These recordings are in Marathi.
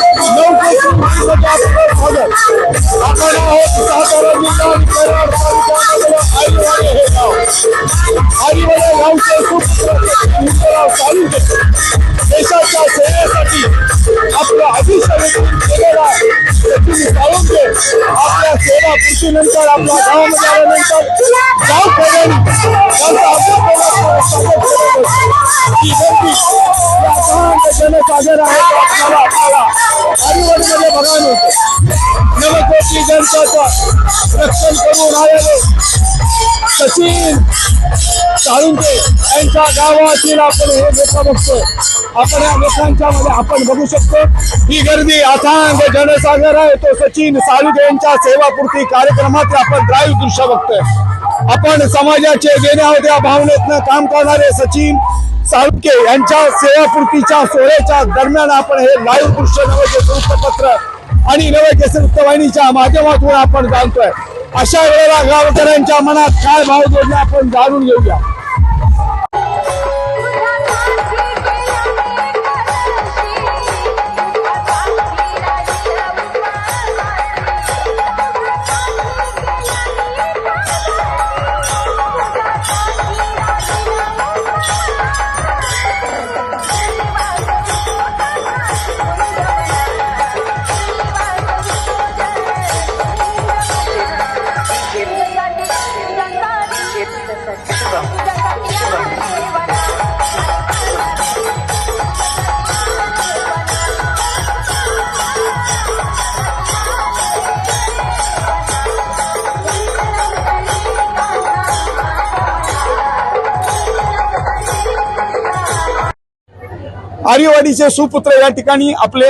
नऊ आपलं स्वागत आपण आहोत सातारा जिल्हा कराड तालुक्यामधलं हे गाव गावचे देशाच्या सेवेसाठी आपलं केलेला सचिन आपल्या सेवा पूर्तीनंतर आपल्या गावामध्ये आल्यानंतर गावकऱ्यांनी त्यांचा अभ्यास ही गर्दी जनसागर आहे आपल्याला आपल्याला आईवडीमध्ये बघायला मिळतो नवकोटी जनताचं रक्षण करून आलेले सचिन साळुंके यांच्या गावातील आपण हे लोक बघतो आपण या लोकांच्या मध्ये आपण बघू शकतो. ही गर्दी अथांग जनसागर आहे. तो सचिन साळुंके यांच्या सेवापूर्ती कार्यक्रमात आपण ड्राईव्ह दृश्य बघतोय. आपण समाजाचे गेल्या होत्या भावनेतनं काम करणारे सचिन साळुंके यांच्या सेवापूर्तीच्या सोहळ्याच्या दरम्यान आपण हे लाईव्ह दृश्य नवकेसर वृत्तपत्र आणि नवकेसर वृत्तवाहिनीच्या माध्यमातून आपण जाणतोय. अशा वेळेला गावकऱ्यांच्या मनात काय भाव जोडणे आपण जाणून घेऊया. आर्यवाडीचे सुपुत्र या ठिकाणी आपले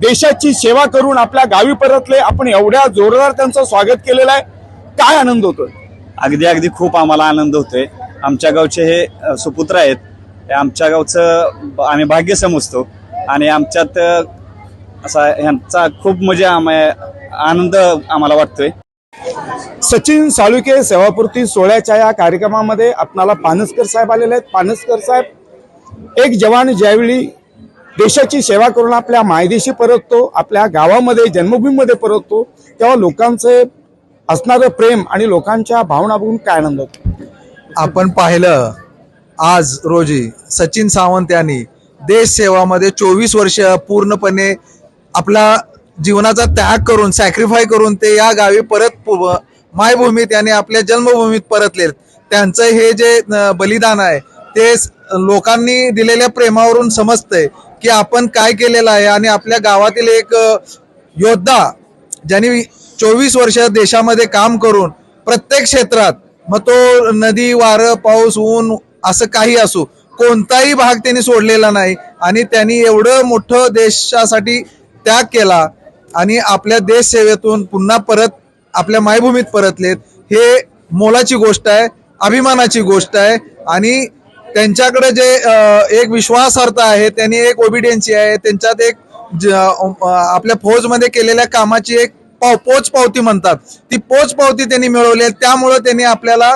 देशाची सेवा करून आपल्या गावी परतले. आपण एवढ्या जोरदार त्यांचं स्वागत केलेलं आहे. काय आनंद होतोय? अगदी अगदी खूप आम्हाला आनंद होतोय. आमच्या गावचे हे सुपुत्र आहेत. हे आमच्या गावचं आम्ही भाग्य समजतो. आणि आमच्यात असा ह्यांचा खूप म्हणजे आनंद आम्हाला वाटतोय. सचिन साळुके सेवापूर्ती सोहळ्याच्या या कार्यक्रमामध्ये आपणाला पानसकर साहेब आलेले आहेत. पानसकर साहेब एक जवान ज्यावेळी देशाची सेवा करून आपल्या मायदेशी परततो आपल्या गावामध्ये जन्मभूमीमध्ये परततो तेव्हा लोकांचे असणारं प्रेम आणि लोकांच्या भावना बघून काय आनंद होतो? आपण पाहिलं आज रोजी सचिन सावंत यांनी देश सेवामध्ये चोवीस वर्ष पूर्णपणे आपला जीवनाचा त्याग करून सॅक्रिफाय करून ते या गावी परत मायभूमीत याने आपल्या जन्मभूमीत परतले त्यांचं हे जे बलिदान आहे ते लोकांनी दिलेल्या प्रेमावरून समजतंय की आपण काय केलेलं आहे आणि आपल्या गावातील एक योद्धा ज्यांनी चोवीस वर्ष देशामध्ये काम करून प्रत्येक क्षेत्रात मग तो नदी वारं पाऊस ऊन असं काही असो कोणताही भाग त्यांनी सोडलेला नाही. आणि त्यांनी एवढं मोठं देशासाठी त्याग केला आणि आपल्या देश सेवेतून पुन्हा परत आपल्या मायभूमीत परतलेत. हे मोलाची गोष्ट आहे अभिमानाची गोष्ट आहे. आणि त्यांच्याकडे जे एक विश्वासार्हता आहे त्यांनी एक ओबिडियन्सी आहे त्यांच्यात एक ज- आपल्या फौजमध्ये केलेल्या कामाची एक पाव पोच पावती म्हणतात. ती पोच पावती त्यांनी मिळवली आहे. त्यामुळं त्यांनी आपल्याला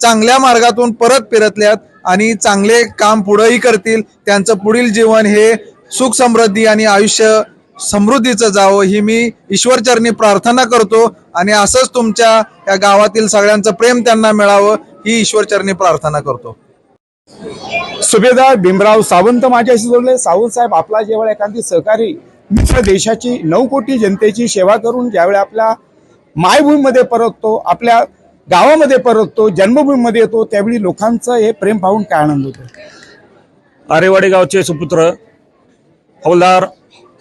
चांगल्या मार्गातून परत फिरतल्यात आणि चांगले काम पुढेही करतील. त्यांचं पुढील जीवन हे सुख समृद्धी आणि आयुष्य समृद्धीचं जावं ही मी ईश्वरचरणी प्रार्थना करतो. आणि असंच तुमच्या या गावातील सगळ्यांचं प्रेम त्यांना मिळावं ही ईश्वरचरणी प्रार्थना करतो. सुभेदार भीमराव सावंत माझ्याशी जोडले. सावंत साहेब आपला जेव्हा एखादी सहकारी मित्र देशाची नऊ कोटी जनतेची सेवा करून ज्यावेळी आपल्या मायभूमीमध्ये परततो आपल्या गावामध्ये परततो जन्मभूमीमध्ये येतो त्यावेळी लोकांचं हे प्रेम पाहून काय आनंद होतो? आरेवाडी गावचे सुपुत्र हौलदार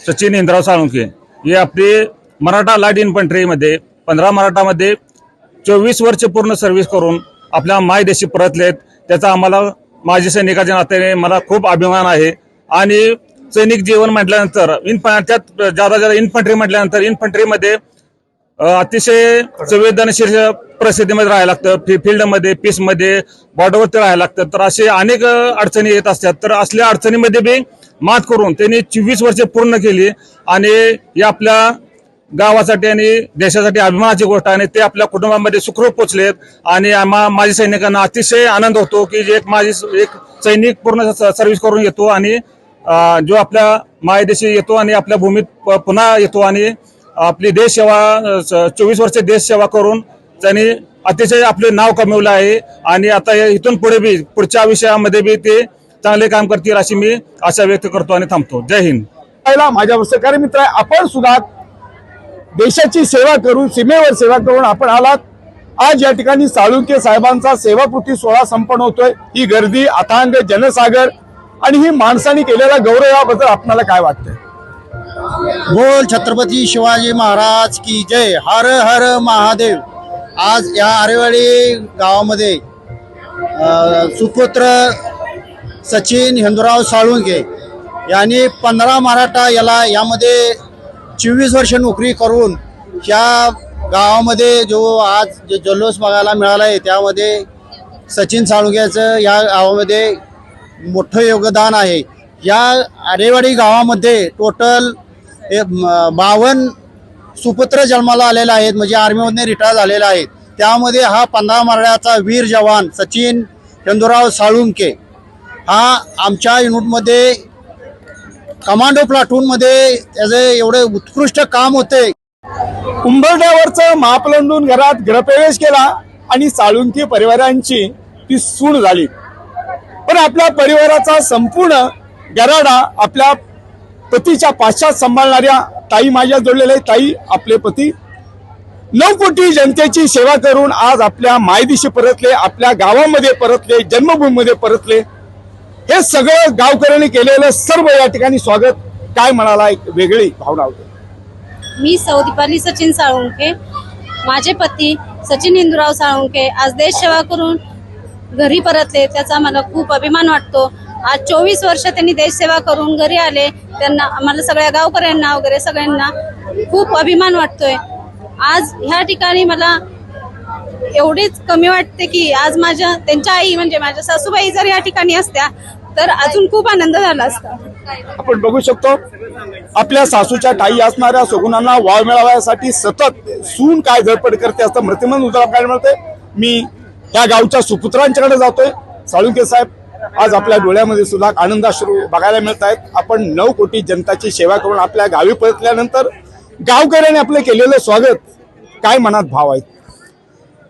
सचिन इंद्राव साळुंके हे आपले मराठा लाइट इन्फंट्रीमध्ये पंधरा मराठामध्ये चोवीस वर्ष पूर्ण सर्व्हिस करून आपल्या मायदेशी परतलेत. त्याचा आम्हाला माजी सैनिकाच्या नात्याने मला खूप अभिमान आहे. आणि सैनिक जीवन म्हटल्यानंतर इन्फ त्यात ज्यादा ज्यादा इन्फंट्री म्हटल्यानंतर इन्फंट्रीमध्ये अतिशय संवेदनशील परिस्थितीमध्ये राहायला लागतं. फी फील्डमध्ये पीसमध्ये बॉर्डरवरती राहायला लागतं. तर असे अनेक अडचणी येत असतात. तर असल्या अडचणीमध्ये बी मात करून त्यांनी चोवीस वर्षे पूर्ण केली आणि या आपल्या गावासाठी आणि देशासाठी अभिमानाची गोष्ट आणि ते आपल्या कुटुंबामध्ये सुखरूप पोचलेत आणि आम्हा माजी सैनिकांना अतिशय आनंद होतो की एक माझी एक सैनिक पूर्ण सर्व्हिस करून येतो आणि जो आपल्या मायदेशी येतो आणि आपल्या भूमीत पुन्हा येतो आणि आपली देशसेवा चोवीस वर्ष देशसेवा करून त्यांनी अतिशय आपले नाव कमवलं आहे. आणि आता इथून पुढे बी पुढच्या विषयामध्ये बी ते चांगले काम करतील अशी मी आशा व्यक्त करतो आणि थांबतो. जय हिंद. पहिला माझ्या सहकारी मित्र आहे आपण सुद्धा देशाची सेवा करून सीमेवर सेवा करून आपण आलात. आज या ठिकाणी साळुंके साहेबांचा सेवाकृती सोहळा संपन्न होतोय. ही गर्दी अथांग जनसागर आणि ही माणसाने केलेल्या गौरवाबद्दल आपल्याला काय वाटतंय? बोल छत्रपती शिवाजी महाराज की जय. हर हर महादेव. आज या आरेवाडी गावामध्ये सुपुत्र सचिन हिंदुराव साळुंके यांनी पंधरा मराठा याला यामध्ये चोवीस वर्ष नोकरी करून या गावामध्ये जो आज जो जल्लोष बघायला मिळाला आहे त्यामध्ये सचिन साळुंक्याचं या गावामध्ये मोठं योगदान आहे. या आरेवाडी गावामध्ये टोटल बावन्न सुपुत्र जन्माला आलेले आहेत म्हणजे आर्मीमधने रिटायर झालेले आहेत. त्यामध्ये हा पंधरा मराठ्याचा वीर जवान सचिन चंदुराव साळुंके हा आमच्या युनिटमध्ये कमांडो प्लाटूनमध्ये त्याचे एवढे उत्कृष्ट काम होते. उंबरड्यावरचं महापलंडून घरात गृहप्रवेश केला आणि साळुंकी परिवारांची ती सूड झाली. पण आपल्या परिवाराचा संपूर्ण गराडा आपल्या पतीच्या पाश्चात सांभाळणाऱ्या ताई माझ्या जोडलेल्या ताई आपले पती. नऊ कोटी जनतेची सेवा करून आज आपल्या मायदिशी परतले आपल्या गावामध्ये परतले जन्मभूमीमध्ये परतले. हे सगळं गावकऱ्यांनी केलेलं सर्व या ठिकाणी स्वागत. काय म्हणाला एक वेगळी भावना होती. मी सौदीपाली सचिन साळुंके माझे पती सचिन इंदुराव साळुंके आज देश सेवा करून घरी परतले त्याचा मला खूप अभिमान वाटतो. आज चोवीस वर्ष त्यांनी देशसेवा करून घरी आले. त्यांना आम्हाला सगळ्या गावकऱ्यांना वगैरे सगळ्यांना खूप अभिमान वाटतोय. आज ह्या ठिकाणी मला एवढीच कमी वाटते की आज माझ्या त्यांच्या आई म्हणजे माझ्या सासूबाई जर या ठिकाणी असत्या तर अजून खूप आनंद झाला असता. आपण बघू शकतो आपल्या सासूच्या टाई असणाऱ्या सगुणांना वाव मिळाव्यासाठी सतत सून काय धडपड करते असं मृत्यूमन उद्या काय मिळते मी या गावच्या सुपुत्रांच्याकडे जातोय. साळुंके साहेब आज आपल्या डोळ्यामध्ये सुद्धा आनंदाश्रू बघायला मिळत आहेत. आपण नऊ कोटी जनताची सेवा करून आपल्या गावी परतल्यानंतर गावकऱ्याने आपले केलेलं स्वागत काय मनात भाव आहेत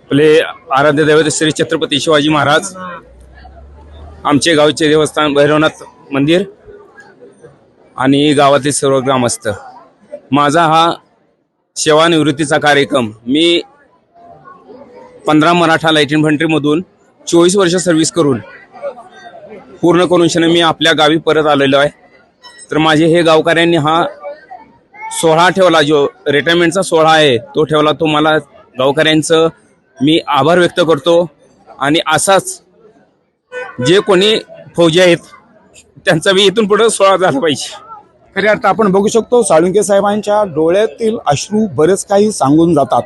आपले आराध्य दैवत श्री छत्रपती शिवाजी महाराज आमचे गावचे देवस्थान भैरवनाथ मंदिर आणि गावातील सर्व ग्रामस्थ. माझा हा सेवानिवृत्तीचा कार्यक्रम मी पंधरा मराठा लाइट इन्फंट्रीमधून चोवीस वर्ष सर्व्हिस करून पूर्ण करून मी आपल्या गावी परत आलेलो आहे. तर माझे हे गावकऱ्यांनी हा सोहळा ठेवला जो रिटायरमेंटचा सोहळा आहे तो ठेवला तो मला गावकऱ्यांचं मी आभार व्यक्त करतो. आणि असाच जे कोणी फौजी आहेत त्यांचा मी इथून पुढे सोहळा झाला पाहिजे. खऱ्या अर्थ आपण बघू शकतो साळुंके साहेबांच्या डोळ्यातील अश्रू बरेच काही सांगून जातात.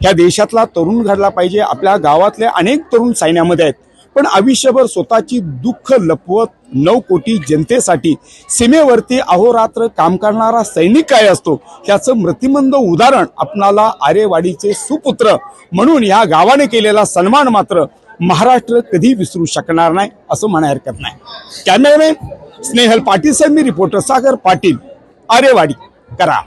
ह्या देशातला तरुण घडला पाहिजे आपल्या गावातले अनेक तरुण सैन्यामध्ये आहेत. पण आयुष्यभर स्वतःची दुःख लपवत नऊ कोटी जनतेसाठी सीमेवरती अहोरात्र काम करणारा सैनिक काय असतो? त्याचं मृतिमंद उदाहरण आपणाला आरेवाडीचे सुपुत्र म्हणून या गावाने केलेला सन्मान मात्र महाराष्ट्र कधी विसरू शकणार नाही असं म्हणाय हरकत नाही. कॅमेरामॅन स्नेहल पाटील सर मी रिपोर्टर सागर पाटील आरेवाडी करा